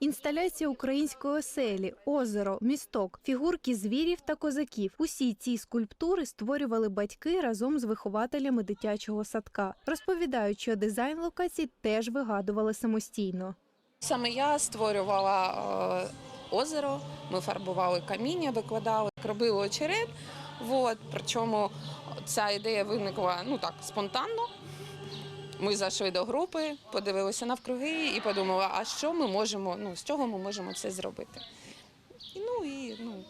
Інсталяція української оселі, озеро, місток, фігурки звірів та козаків. Усі ці скульптури створювали батьки разом з вихователями дитячого садка. Розповідають, що дизайн локацій теж вигадували самостійно. Саме я створювала е, озеро, ми фарбували каміння, викладали, робили очерет. Вот. Причому ця ідея виникла ну так спонтанно. Ми зайшли до групи, подивилися навкруги і подумали, а що ми можемо, ну з чого ми можемо це зробити. І, ну і ну,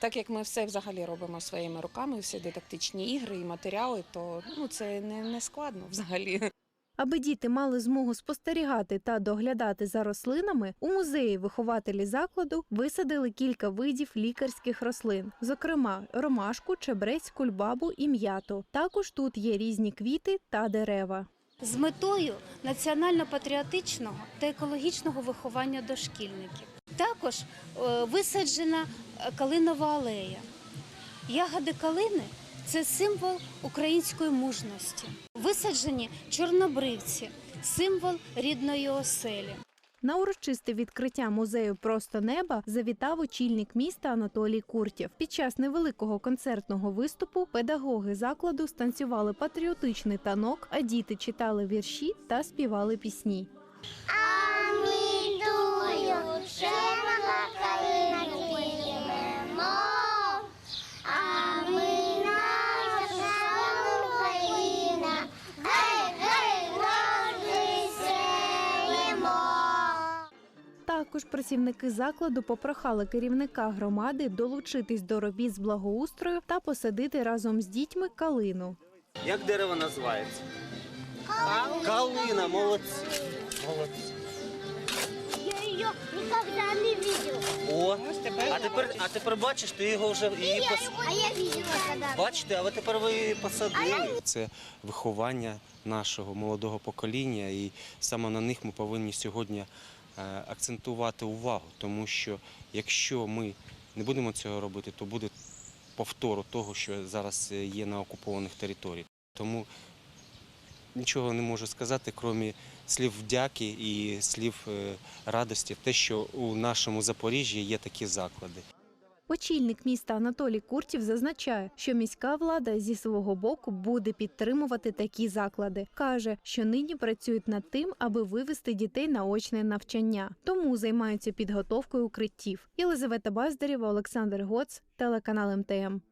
так як ми все взагалі робимо своїми руками, всі дидактичні ігри і матеріали, то ну, це не, не складно взагалі. Аби діти мали змогу спостерігати та доглядати за рослинами, у музеї вихователі закладу висадили кілька видів лікарських рослин, зокрема ромашку, чебрець, кульбабу і м'яту. Також тут є різні квіти та дерева. З метою національно-патріотичного та екологічного виховання дошкільників. Також е, висаджена калинова алея. Ягоди калини це символ української мужності. Висаджені чорнобривці, символ рідної оселі. На урочисте відкриття музею Просто неба завітав очільник міста Анатолій Куртєв. Під час невеликого концертного виступу педагоги закладу станцювали патріотичний танок, а діти читали вірші та співали пісні. Також працівники закладу попрохали керівника громади долучитись до робіт з благоустрою та посадити разом з дітьми калину. Як дерево називається? Калина, молодці. Молодці. Я її ніколи не бачила. О, а тепер, а тепер бачиш, ти його вже її пос... А я бачила. Бачите, а ви тепер ви її посадили. Це виховання нашого молодого покоління, і саме на них ми повинні сьогодні акцентувати увагу, тому що якщо ми не будемо цього робити, то буде повтору того, що зараз е, є на окупованих територіях. Тому нічого не можу сказати, крім слів вдяки і слів е, радості, те, що у нашому Запоріжжі є такі заклади. Очільник міста Анатолій Куртів зазначає, що міська влада зі свого боку буде підтримувати такі заклади. каже, що нині працюють над тим, аби вивести дітей на очне навчання, тому займаються підготовкою укриттів. Єлизавета Баздарєва, Олександр Гоц, телеканал МТМ.